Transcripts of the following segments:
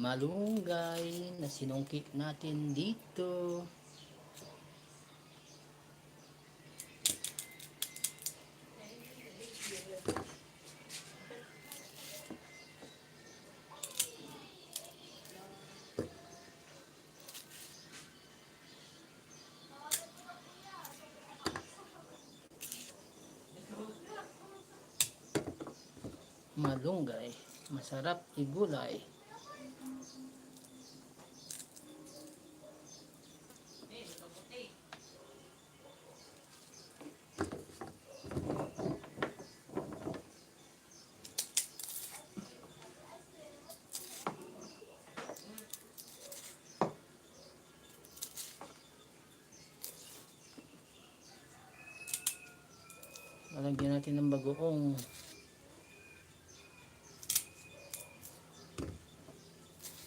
malunggay na sinungkit natin dito. Malunggay, masarap igulay. Lalagyan natin ng bagoong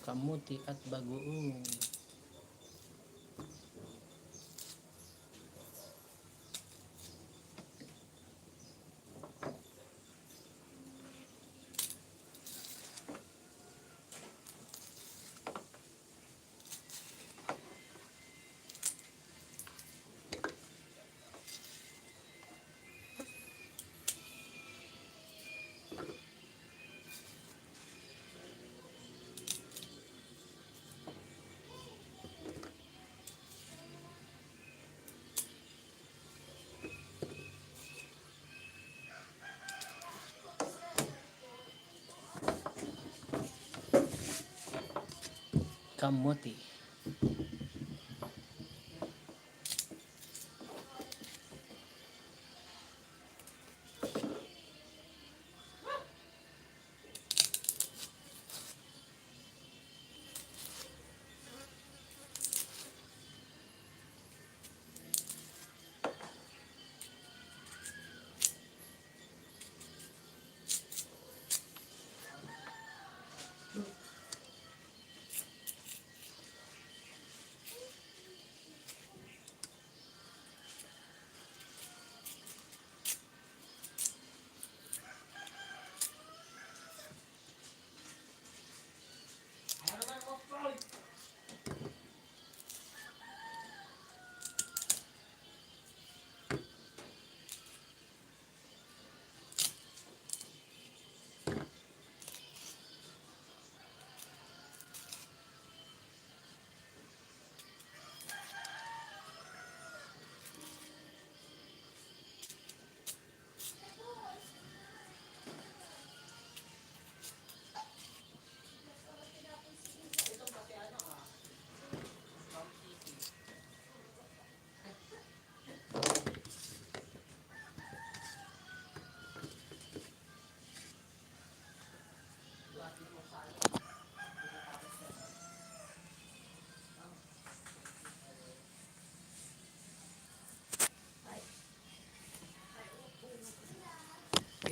kamuti at bagoong. Kamuti.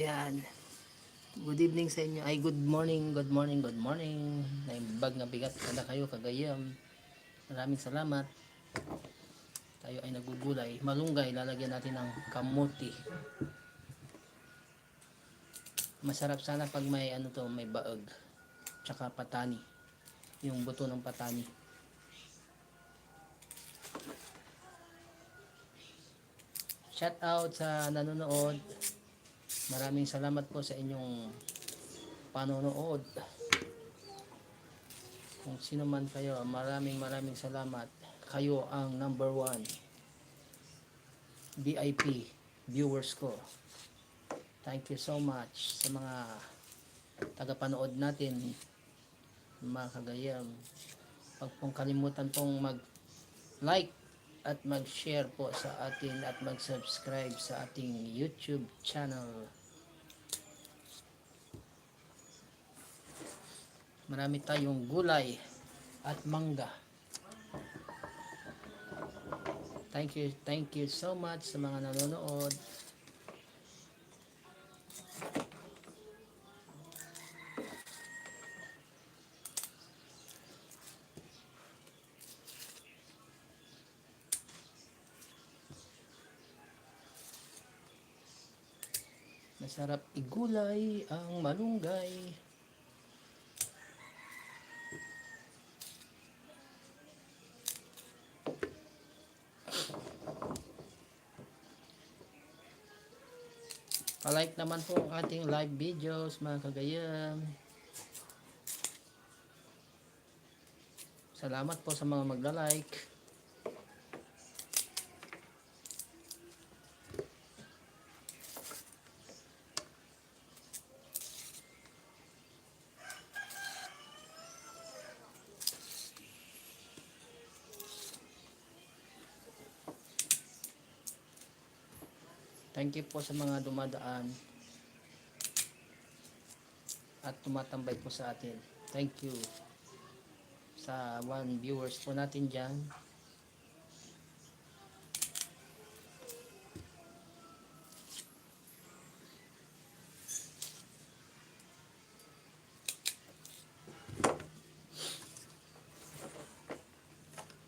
Yan. Good evening sa inyo. Ay, good morning, good morning, good morning. Naimbag na bigat kada kayo kagayam. Maraming salamat. Tayo ay nagugulay. Malunggay, lalagyan natin ng kamuti. Masarap sana pag may ano to, may baag. Tsaka patani. Yung buto ng patani. Shout out sa nanonood. Maraming salamat po sa inyong panonood. Kung sino man kayo, maraming maraming salamat. Kayo ang number one VIP viewers ko. Thank you so much sa mga tagapanood natin mga kagayam. Huwag pong kalimutan pong mag-like at mag-share po sa atin at mag-subscribe sa ating YouTube channel. Marami tayong gulay at mangga. Thank you, thank you so much sa mga nanonood. Masarap igulay ang malunggay. Palike naman po ang ating live videos mga kagayam. Salamat po sa mga magla-like. Thank you po sa mga dumadaan at tumatambay po sa atin. Thank you sa one viewers po natin dyan.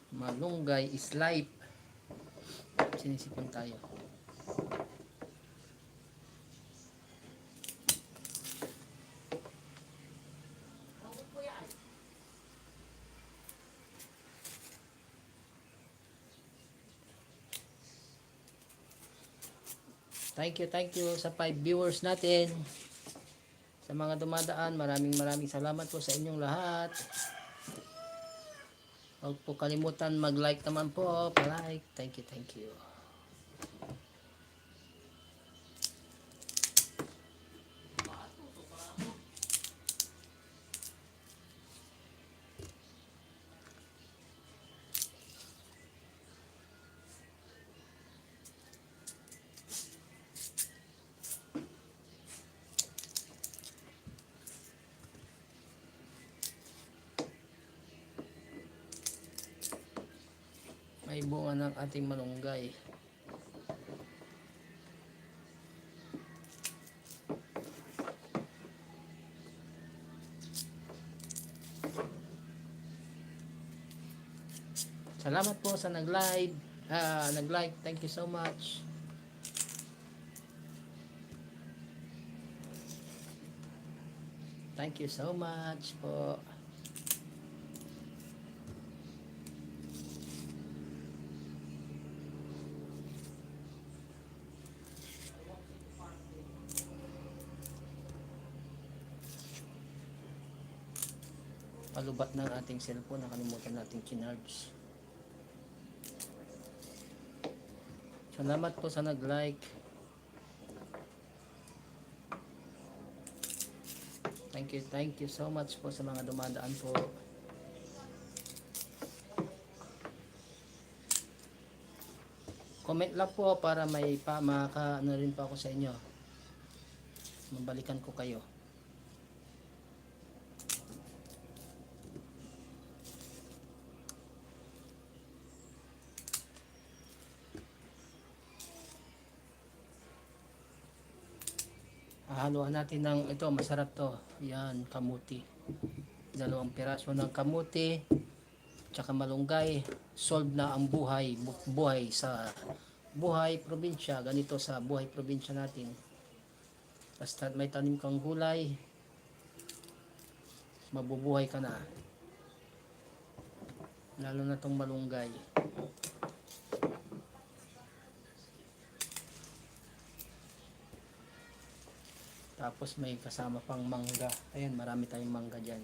Malunggay is life. Sinisipon tayo. Thank you, thank you sa 5 viewers natin. Sa mga dumadaan, maraming maraming salamat po sa inyong lahat. Huwag po kalimutan mag-like naman po. Pa-like. Thank you, thank you. May bunga ng ating malunggay. Salamat po sa nag-live. Ah, nag-like. Thank you so much. Thank you so much po. Palubat ng ating cellphone nakalimutan nating chinarge salamat po sa nag like thank you thank you so much po sa mga dumadaan po. Comment lang po para may pa maka rin po ako sa inyo. Mabalikan ko kayo Haluan natin ng ito, masarap to. Yan, kamuti. Dalawang piraso ng kamuti, tsaka malunggay. Solve na ang buhay, bu- buhay sa buhay probinsya. Ganito sa buhay probinsya natin. Basta may tanim kang gulay, mabubuhay ka na. Lalo na tong malunggay. Tapos may kasama pang mangga. Ayan, marami tayong mangga dyan.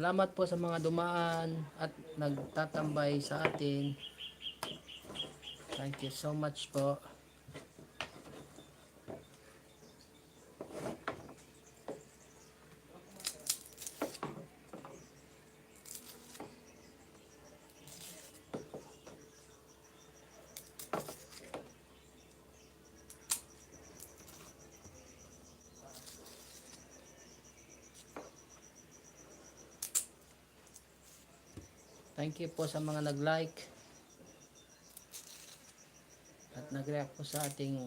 Salamat po sa mga dumaan at nagtatambay sa atin. Thank you so much po. Thank you po sa mga nag-like at nag-react po sa ating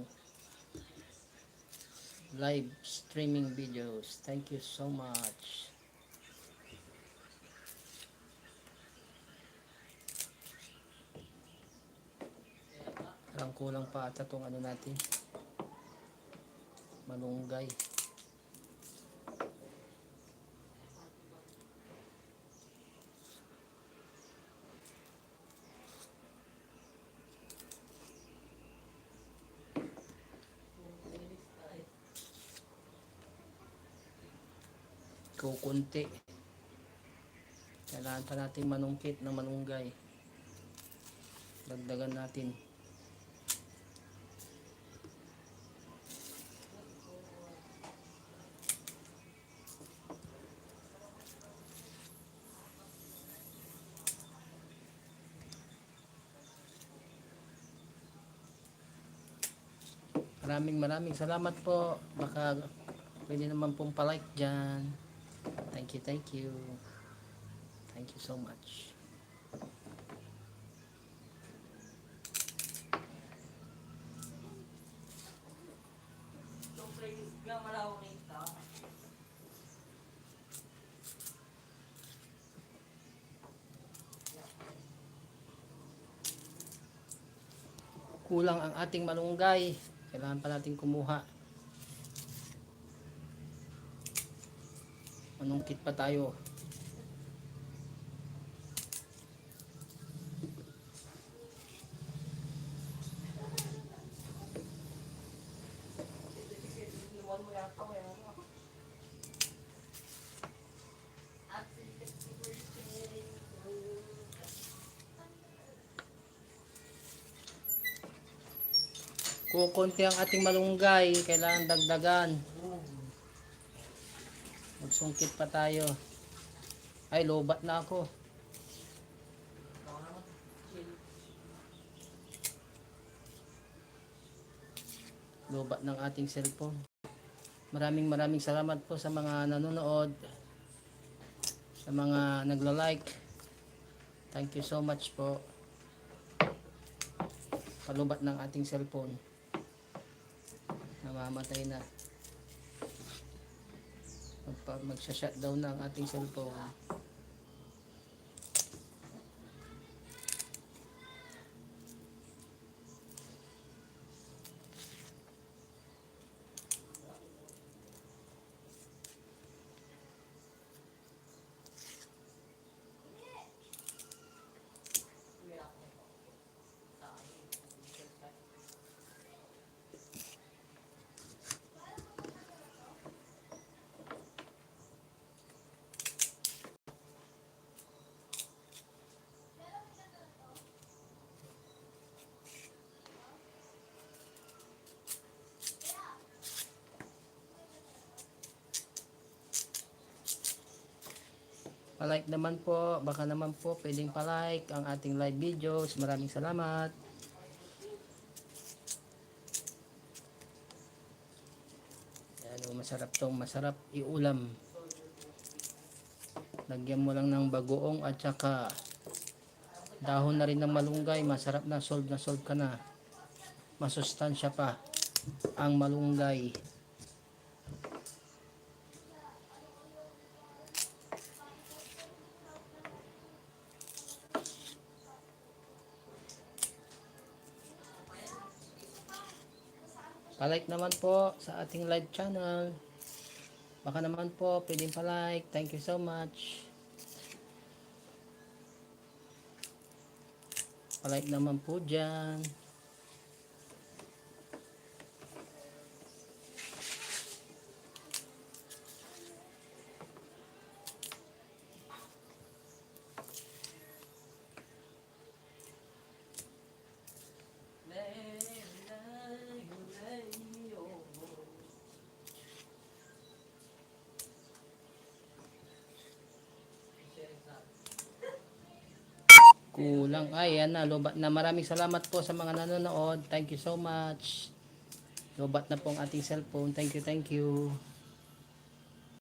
live streaming videos. Thank you so much. Parang kulang pa ata itong ano natin. Malunggay. Kukunti. Kailangan pa natin manungkit na manunggay. Dagdagan natin. Maraming maraming salamat po. Baka pwede naman pong palike dyan. Thank you, thank you. Thank you so much. Kulang ang ating malunggay. Kailangan pa natin kumuha. Manungkit pa tayo. Kukunti ang ating malunggay, kailangan dagdagan. Magsungkit pa tayo. Ay, lobat na ako. Lobat ng ating cellphone. Maraming maraming salamat po sa mga nanonood, sa mga nagla-like. Thank you so much po. Palubat ng ating cellphone. Namamatay na. Magpa, magsha-shutdown na ang ating cellphone. Palike naman po, baka naman po pwedeng palike ang ating live videos. Maraming salamat. Yan, oh, masarap tong masarap iulam. Lagyan mo lang ng bagoong at saka dahon na rin ng malunggay. Masarap na, solve na solve ka na. Masustansya pa ang malunggay. Palike naman po sa ating live channel. Baka naman po pwedeng palike. Thank you so much. Palike naman po dyan. Kulang. Ay, yan na. Lobat na. Maraming salamat po sa mga nanonood. Thank you so much. Lobat na po ang ating cellphone. Thank you, thank you.